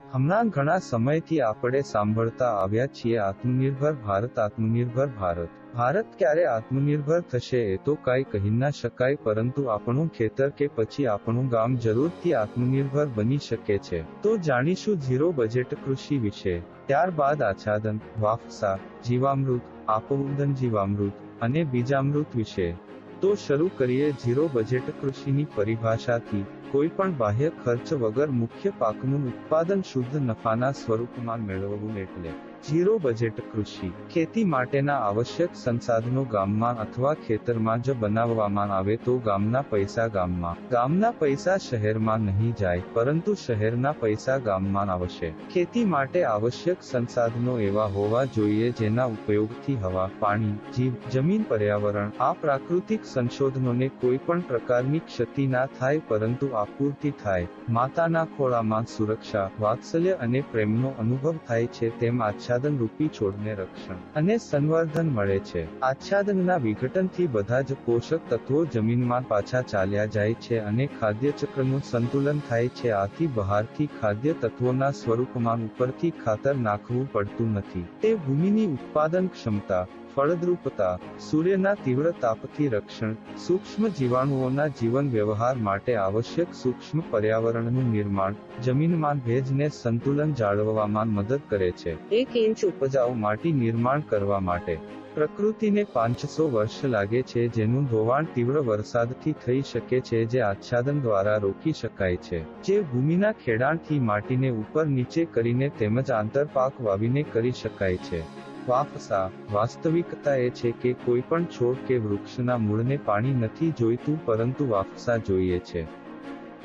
હમણાં ઘણા સમયથી આપણે સાંભળતા આવ્યા છીએ આત્મનિર્ભર ભારત આત્મનિર્ભર ભારત. ભારત ક્યારે આત્મનિર્ભર થશે એ તો કાંઈ કહી ના શકાય, પરંતુ આપણું ખેતર કે પછી આપણું ગામ જરૂરથી આત્મનિર્ભર બની શકે છે. તો જાણીશું ઝીરો બજેટ કૃષિ વિશે. ત્યારબાદ આચ્છાદન વાફસા જીવામૃત આપોદન જીવામૃત અને બીજામૃત વિશે. તો શરૂ કરીએ ઝીરો બજેટ કૃષિની પરિભાષાથી. કોઈ પણ બાહ્ય ખર્ચ વગર મુખ્ય પાકનું ઉત્પાદન શુદ્ધ નફાના સ્વરૂપમાં મેળવવું એટલે ઝીરો બજેટ કૃષિ ખેતી માટેના આવશ્યક સંસાધનો ગામમાં અથવા ખેતરમાં જ બનાવવામાં આવે તો ગામના પૈસા ગામમાં. ગામના પૈસા શહેરમાં નહીં જાય, પરંતુ શહેરના પૈસા ગામમાં આવશે. ખેતી માટે આવશ્યક સંસાધનો એવા હોવા જોઈએ જેના ઉપયોગથી હવા, પાણી, જીવ, જમીન, પર્યાવરણ, આ પ્રાકૃતિક સંશોધનોને કોઈ પણ પ્રકારની ક્ષતિ ના થાય પરંતુ આપૂર્તિ થાય. માતાના ખોળામાં સુરક્ષા, વાત્સલ્ય અને પ્રેમનો અનુભવ થાય છે તેમ આચ્છાદન રૂપી છોડને રક્ષણ અને સંવર્ધન મળે છે. આચ્છાદનના વિઘટનથી બધા જ પોષક તત્વો જમીનમાં પાછા ચાલ્યા જાય છે અને ખાદ્ય ચક્રનું સંતુલન થાય છે. આથી બહારથી ખાદ્ય તત્વોના સ્વરૂપમાં ઉપરથી ખાતર નાખવું પડતું નથી. તે ભૂમિની ઉત્પાદન ક્ષમતા ફળદ્રુપતા, સૂર્યના તીવ્ર તાપથી રક્ષણ, સૂક્ષ્મ જીવાણુઓના જીવન વ્યવહાર માટે આવશ્યક સૂક્ષ્મ પર્યાવરણનું નિર્માણ, જમીનમાં ભેજને સંતુલન જાળવવામાં મદદ કરે છે. એક ઇંચ ઉપજાઉ માટી નિર્માણ કરવા માટે, પ્રકૃતિને પાંચસો વર્ષ લાગે છે જેનું ધોવાણ તીવ્ર વરસાદથી થઈ શકે છે જે આચ્છાદન દ્વારા રોકી શકાય છે. જે ભૂમિના ખેડાણથી માટીને ઉપર નીચે કરીને તેમજ આંતરપાક વાવીને કરી શકાય છે. વાફસા વાસ્તવિકતા એ છે કે કોઈ પણ છોડ કે વૃક્ષના મૂળને પાણી નથી જોઈતું, પરંતુ વાફસા જોઈએ છે.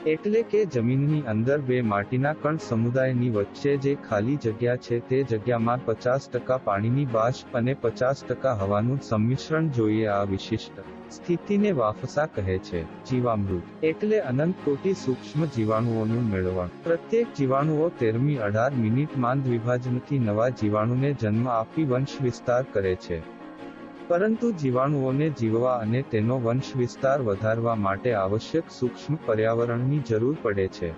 એટલે કે જમીનની અંદર બે માટીના કણ સમુદાયની વચ્ચે જે ખાલી જગ્યા છે તે જગ્યામાં પચાસ ટકા પાણીની બાષ્પ અને પચાસ ટકા હવાનું સંમિશ્રણ જોઈએ આ વિશિષ્ટ સ્થિતિને વાફસા કહે છે, જીવામૃત. એટલે અનંત કોટી સૂક્ષ્મ જીવાણુઓનું મેળવણ. પ્રત્યેક જીવાણુઓ તેરમી અઢાર મિનિટ માંદ વિભાજનથી નવા જીવાણુને જન્મ આપી વંશ વિસ્તાર કરે છે. પરંતુ જીવાણુઓને જીવવા અને તેનો વંશ વિસ્તાર વધારવા માટે આવશ્યક સૂક્ષ્મ પર્યાવરણની જરૂર પડે છે.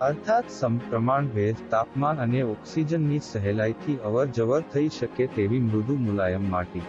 અર્થાત સમપ્રમાણ ભેજ, તાપમાન અને ઓક્સિજનની સહેલાઈથી અવર જવર થઈ શકે તેવી મૃદુ મુલાયમ માટી.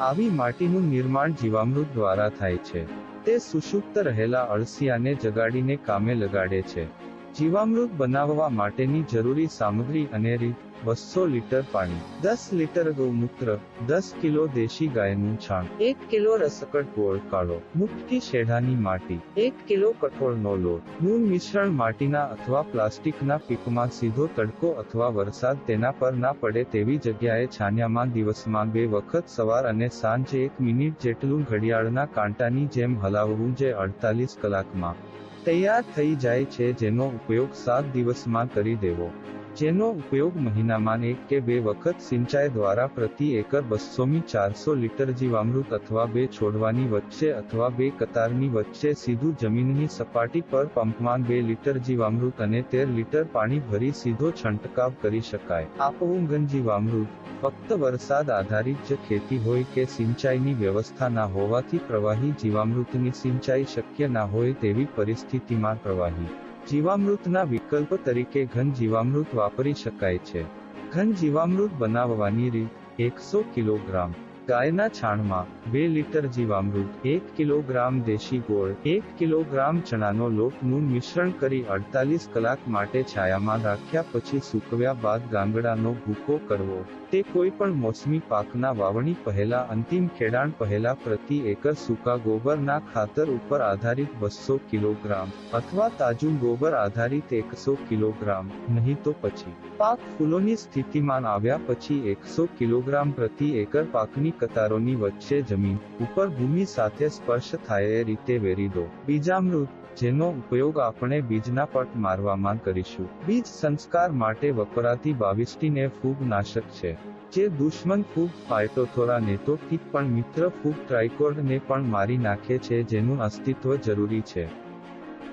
આવી માટીનું નિર્માણ જીવામૃત દ્વારા થાય છે. તે સુષુપ્ત રહેલા અળસિયાને જગાડીને કામે લગાડે છે. જીવામૃત બનાવવા માટેની જરૂરી સામગ્રી અને રીત બસો લીટર પાણી, દસ લીટર ગૌમૂત્ર, દસ કિલો દેશી ગાયનું છાણ, એક કિલો રસકડ ગોળ કાળો, મુઠ્ઠી શેઢાની માટી, એક કિલો કઠોળનો લોટનું મિશ્રણ માટીના અથવા પ્લાસ્ટિકના પીકમાં સીધો તડકો અથવા વરસાદ તેના પર ના પડે તેવી જગ્યાએ છાન્યામાં દિવસમાં બે વખત સવાર અને સાંજે એક મિનિટ જેટલું ઘડિયાળના કાંટાની જેમ હલાવવું જે અડતાલીસ કલાકમાં તૈયાર થઈ જાય છે જેનો ઉપયોગ સાત દિવસમાં કરી દેવો. જેનો ઉપયોગ મહિનામાં એક કે બે વખત સિંચાઈ દ્વારા પ્રતિ એકર બસોમી ચારસો લીટર જીવામૃત અથવા બે છોડવાની વચ્ચે અથવા બે કતારની વચ્ચે સીધું જમીનની સપાટી પર પંપમાં બે લીટર જીવામૃત અને તેર લીટર પાણી ભરી સીધો છંટકાવ કરી શકાય. આપવું જીવામૃત. ફક્ત વરસાદ આધારિત જ ખેતી હોય કે સિંચાઈની વ્યવસ્થા ના હોવાથી પ્રવાહી જીવામૃતની સિંચાઈ શક્ય ના હોય તેવી પરિસ્થિતિમાં પ્રવાહી. જીવામૃતના વિકલ્પ તરીકે ઘન જીવામૃત વાપરી શકાય છે. ઘન જીવામૃત બનાવવાની રીત એકસો કિલોગ્રામ. ગાયના છાણમાં બે લીટર જીવામૃત, એક કિલોગ્રામ દેશી ગોળ, એક કિલોગ્રામ ચણાનો લોટનું મિશ્રણ કરી અડતાલીસ કલાક માટે છાયામાં રાખ્યા પછી સૂકવ્યા બાદ ગાંગડાનો ભૂકો કરવો. તે કોઈ પણ મોસમી પાકના વાવણી પહેલા, અંતિમ ખેડાણ પહેલા પ્રતિ એકર સૂકા ગોબરના ખાતર ઉપર આધારિત બસો કિલોગ્રામ અથવા તાજું ગોબર આધારિત એકસો કિલોગ્રામ, નહીં તો પછી. પાક ફૂલોની સ્થિતિમાં આવ્યા પછી એકસો કિલોગ્રામ પ્રતિ એકર પાકની કતારોની વચ્ચે જમીન ઉપર ભૂમિ સાથે સ્પર્શ થાય એ રીતે વેરી દો. બીજામૃત, જેનો ઉપયોગ આપણે બીજના પટ મારવામાં કરીશું. બીજ સંસ્કાર માટે વપરાતી બાવિસ્ટીન ફૂગ નાશક છે, જે દુશ્મન ફૂગ ફાયટોથોરા નેતો કીટ પણ મિત્ર ફૂગ ટ્રાઇકોર્ડ ને પણ મારી નાખે છે જેનું અસ્તિત્વ જરૂરી છે.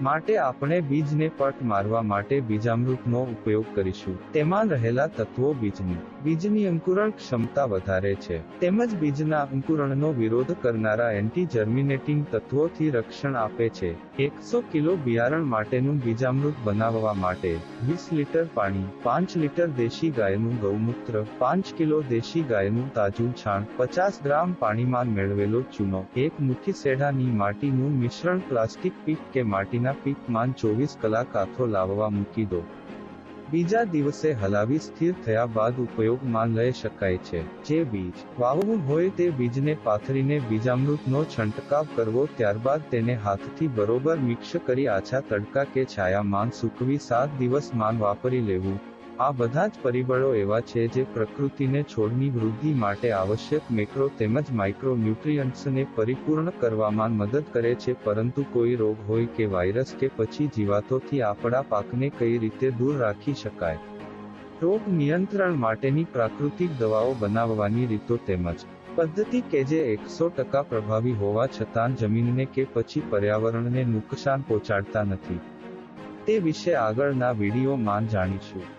માટે આપણે બીજને પટ મારવા માટે બીજામૃતનો ઉપયોગ કરીશું. તેમાં રહેલા તત્વો બીજની. બીજની અંકુરણ ક્ષમતા વધારે છે. તેમજ બીજના અંકુરણનો વિરોધ કરનારા એન્ટી જર્મિનેટિંગ તત્વોથી રક્ષણ આપે છે. એકસો કિલો બિયારણ માટેનું બીજામૃત બનાવવા માટે વીસ લીટર પાણી, પાંચ લીટર દેશી ગાયનું ગૌમૂત્ર, પાંચ કિલો દેશી ગાયનું તાજું છાણ, પચાસ ગ્રામ પાણીમાં મેળવેલો ચૂનો, એક મુઠ્ઠી સેઢાની માટીનું મિશ્રણ પ્લાસ્ટિક પીક કે માટીના પીકમાં ચોવીસ કલાક આથો લાવવા મૂકી દો. બીજા દિવસે હલાવી સ્થિર થયા બાદ ઉપયોગમાં લઈ શકાય છે. જે બીજ વાવવું હોય તે બીજને પાથરીને બીજામૃતનો છંટકાવ કરવો ત્યારબાદ તેને હાથથી બરોબર મિક્સ કરી આછા તડકા કે છાયામાં સૂકવી સાત દિવસ માન વાપરી લેવું. આ બધા જ પરિબળો એવા છે જે પ્રકૃતિને છોડની વૃદ્ધિ માટે આવશ્યક મેક્રો તેમજ માઇક્રો ન્યુટ્રિયન્ટ્સને પરિપૂર્ણ કરવામાં મદદ કરે છે. પરંતુ કોઈ રોગ હોય કે વાયરસ કે પછી જીવાતોથી આપણા પાકને કઈ રીતે દૂર રાખી શકાય? રોગ નિયંત્રણ માટેની પ્રાકૃતિક દવાઓ બનાવવાની રીતો તેમજ પદ્ધતિ કે જે એકસો ટકા પ્રભાવી હોવા છતાં જમીનને કે પછી પર્યાવરણને નુકસાન પહોંચાડતા નથી. તે વિશે આગળના વિડીયોમાં જાણીશું.